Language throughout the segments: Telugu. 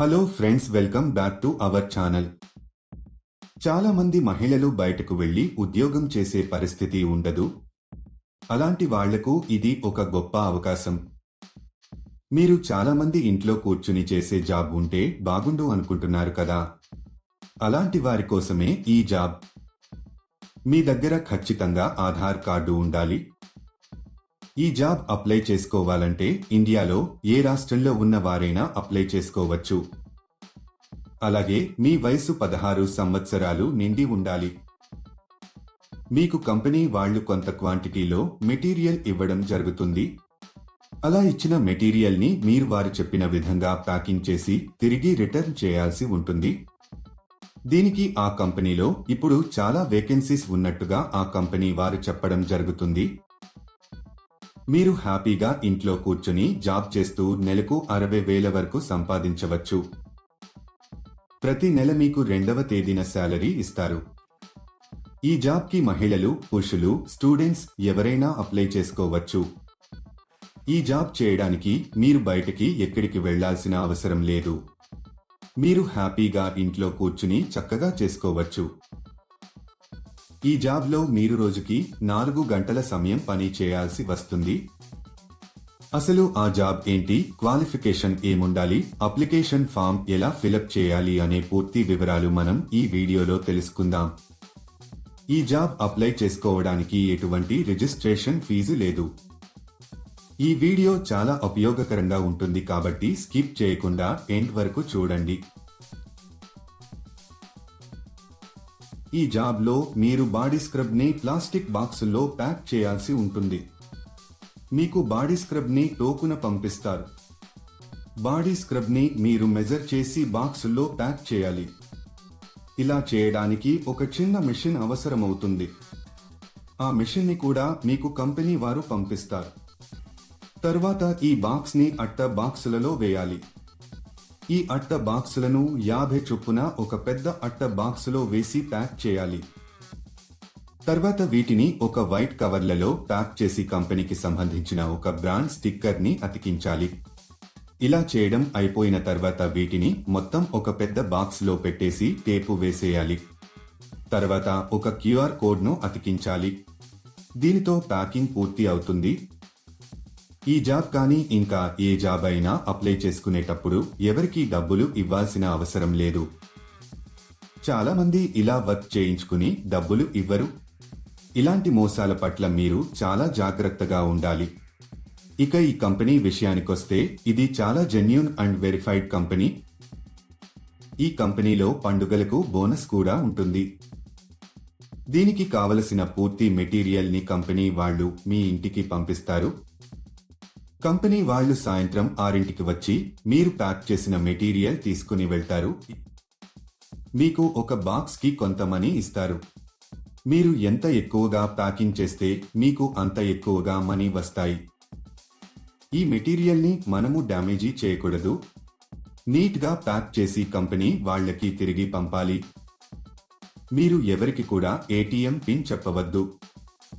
Hello friends welcome back to our channel చాలా మంది మహిళలు బయటకు వెళ్ళి ఉద్యోగం చేసే పరిస్థితి ఉండదు. అలాంటి వాళ్ళకు ఇది ఒక గొప్ప అవకాశం. మీరు చాలా మంది ఇంట్లో కూర్చుని చేసే జాబ్ ఉంటే బాగుండు అనుకుంటున్నారు కదా? అలాంటి వారి కోసమే ఈ జాబ్. మీ దగ్గర ఖచ్చితంగా ఆధార్ కార్డు ఉండాలి. ఈ జాబ్ అప్లై చేసుకోవాలంటే ఇండియాలో ఏ రాష్ట్రంలో ఉన్న వారైనా అప్లై చేసుకోవచ్చు. అలాగే మీ వయసు పదహారు సంవత్సరాలు నిండి ఉండాలి. మీకు కంపెనీ వాళ్ళు కొంత క్వాంటిటీలో మెటీరియల్ ఇవ్వడం జరుగుతుంది. అలా ఇచ్చిన మెటీరియల్ని మీరు వారు చెప్పిన విధంగా ప్యాకింగ్ చేసి తిరిగి రిటర్న్ చేయాల్సి ఉంటుంది. దీనికి ఆ కంపెనీలో ఇప్పుడు చాలా వేకెన్సీస్ ఉన్నట్టుగా ఆ కంపెనీ వారు చెప్పడం జరుగుతుంది. మీరు హ్యాపీగా ఇంట్లో కూర్చుని జాబ్ చేస్తూ నెలకు అరవై వేల వరకు సంపాదించవచ్చు. ప్రతి నెల మీకు రెండవ తేదీన శాలరీ ఇస్తారు. ఈ జాబ్కి మహిళలు పురుషులు స్టూడెంట్స్ ఎవరైనా అప్లై చేసుకోవచ్చు. ఈ జాబ్ చేయడానికి మీరు బయటికి ఎక్కడికి వెళ్ళాల్సిన అవసరం లేదు. మీరు హ్యాపీగా ఇంట్లో కూర్చుని చక్కగా చేసుకోవచ్చు. ఈ జాబ్లో మీరు రోజుకి నాలుగు గంటల సమయం పని చేయాల్సి వస్తుంది. అసలు ఆ జాబ్ ఏంటి? క్వాలిఫికేషన్ ఏముండాలి? అప్లికేషన్ ఫామ్ ఎలా ఫిలప్ చేయాలి అనే పూర్తి వివరాలు మనం ఈ వీడియోలో తెలుసుకుందాం. ఈ జాబ్ అప్లై చేసుకోవడానికి ఎటువంటి రిజిస్ట్రేషన్ ఫీజు లేదు. ఈ వీడియో చాలా ఉపయోగకరంగా ఉంటుంది కాబట్టి స్కిప్ చేయకుండా ఎండ్ వరకు చూడండి. ఈ జాబ్లో మీరు బాడీ స్క్రబ్ని ప్లాస్టిక్ బాక్సుల్లో ప్యాక్ చేయాల్సి ఉంటుంది. మీకు బాడీ స్క్రబ్ని టోకున పంపిస్తారు. బాడీ స్క్రబ్ని మీరు మెజర్ చేసి బాక్సుల్లో ప్యాక్ చేయాలి. ఇలా చేయడానికి ఒక చిన్న మిషన్ అవసరమవుతుంది. ఆ మిషన్ని కూడా మీకు కంపెనీ వారు పంపిస్తారు. తరువాత ఈ బాక్స్ని అట్ట బాక్సులలో వేయాలి. ఈ అట్ట బాక్సులను యాభై చొప్పున ఒక పెద్ద అట్ట బాక్సులో వేసి ప్యాక్ చేయాలి. తర్వాత వీటిని ఒక వైట్ కవర్లలో ప్యాక్ చేసి కంపెనీకి సంబంధించిన ఒక బ్రాండ్ స్టిక్కర్ని అతికించాలి. ఇలా చేయడం అయిపోయిన తర్వాత వీటిని మొత్తం ఒక పెద్ద బాక్స్లో పెట్టేసి టేపు వేసేయాలి. తర్వాత ఒక క్యూఆర్ కోడ్ను అతికించాలి. దీనితో ప్యాకింగ్ పూర్తి అవుతుంది. ఈ జాబ్ కానీ ఇంకా ఏ జాబ్ అయినా అప్లై చేసుకునేటప్పుడు ఎవరికీ డబ్బులు ఇవ్వాల్సిన అవసరం లేదు. చాలా మంది ఇలా వర్క్ చేయించుకుని డబ్బులు ఇవ్వరు. ఇలాంటి మోసాల పట్ల మీరు చాలా జాగ్రత్తగా ఉండాలి. ఇక ఈ కంపెనీ విషయానికొస్తే ఇది చాలా జెన్యున్ అండ్ వెరిఫైడ్ కంపెనీ. ఈ కంపెనీలో పండుగలకు బోనస్ కూడా ఉంటుంది. దీనికి కావలసిన పూర్తి మెటీరియల్ని కంపెనీ వాళ్ళు మీ ఇంటికి పంపిస్తారు. కంపెనీ వాళ్ళు సాయంత్రం ఆరింటికి వచ్చి మీరు ప్యాక్ చేసిన మెటీరియల్ తీసుకుని వెళ్తారు. మీకు ఒక బాక్స్కి కొంత మనీ ఇస్తారు. మీరు ఎంత ఎక్కువగా ప్యాకింగ్ చేస్తే మీకు అంత ఎక్కువగా మనీ వస్తాయి. ఈ మెటీరియల్ని మనము డ్యామేజీ చేయకూడదు. నీట్గా ప్యాక్ చేసి కంపెనీ వాళ్ళకి తిరిగి పంపాలి. మీరు ఎవరికి కూడా ఏటీఎం పిన్ చెప్పవద్దు.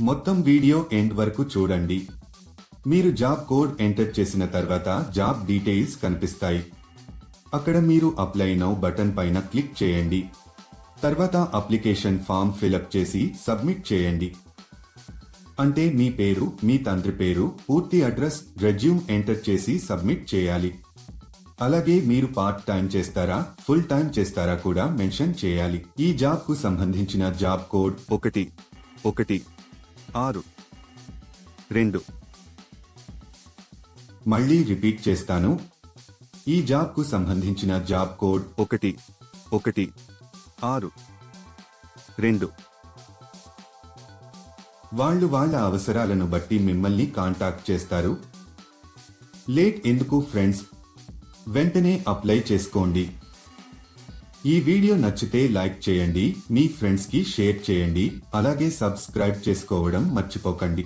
మొత్తం వీడియో ఎండ్ వరకు చూడండి. మీరు జాబ్ కోడ్ ఎంటర్ చేసిన తర్వాత జాబ్ డీటెయిల్స్ కనిపిస్తాయి. అక్కడ మీరు అప్లై నౌ బటన్ పైన క్లిక్ చేయండి. తర్వాత అప్లికేషన్ ఫామ్ ఫిలప్ చేసి సబ్మిట్ చేయండి. అంటే మీ పేరు మీ తండ్రి పేరు పూర్తి అడ్రస్ రెజ్యూమ్ ఎంటర్ చేసి సబ్మిట్ చేయాలి. అలాగే మీరు పార్ట్ టైం చేస్తారా ఫుల్ టైం చేస్తారా కూడా మెన్షన్ చేయాలి. ఈ జాబ్కు సంబంధించిన జాబ్ కోడ్ ఒకటి ఒకటి ఆరు. రెండు. మళ్ళీ రిపీట్ చేస్తాను. ఈ జాబ్కు సంబంధించిన జాబ్ కోడ్ ఒకటి ఒకటి ఆరు. రెండు. వాళ్ళు వాళ్ళ అవసరాలను బట్టి మిమ్మల్ని కాంటాక్ట్ చేస్తారు. లేట్ ఎందుకు ఫ్రెండ్స్? వెంటనే అప్లై చేసుకోండి. ఈ వీడియో నచ్చితే లైక్ చేయండి మీ ఫ్రెండ్స్కి షేర్ చేయండి అలాగే సబ్స్క్రైబ్ చేసుకోవడం మర్చిపోకండి.